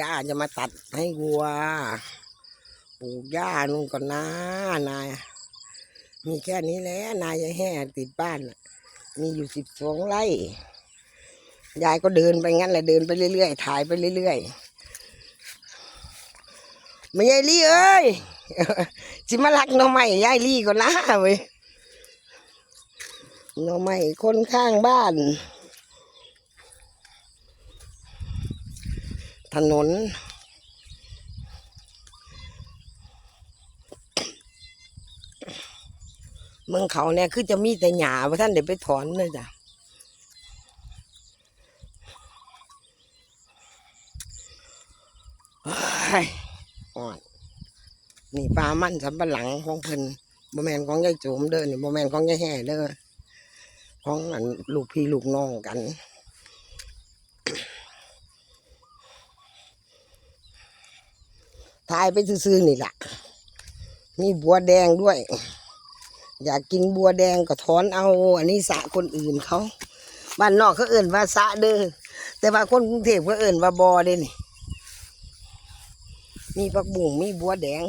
ย่าจะมาตัดให้วัว ปลูกหญ้านู่นก่อนนะนาย มีแค่นี้แหละนายยาแห่ติดบ้าน มีอยู่สิบสองไร่ ยายก็เดินไปงั้นแหละเดินไปเรื่อยๆ ถ่ายไปเรื่อยๆไม่ยายลี่เอ้ยจิมาลักน้องใหม่ยายลี่ก่อนนะเว้ยน้องใหม่คนข้างบ้าน ถนน เมืองเขาเนี่ยคือจะมีแต่หญ้าว่าท่านเดี๋ยวไปถอนเลยจ้ะเฮ้ยอ่อนนี่ปลามันสำปะหลังของเพิ่นบแมนของยายโจมเด้อนี่บแมนของยายแห่เด้อของอันลูกพี่ลูกน้องกัน ถ่ายไปซื้อๆนี่แหละมีบัวแดงด้วย อยากกินบัวแดงก็ถอนเอา อันนี้สะคนอื่นเขาบ้านนอกเขาเอื่นว่าสะเด้อแต่ว่าคนกรุงเทพเขาเอื่นว่าบอเด้นี่มีผักบุ้งมีบัวแดง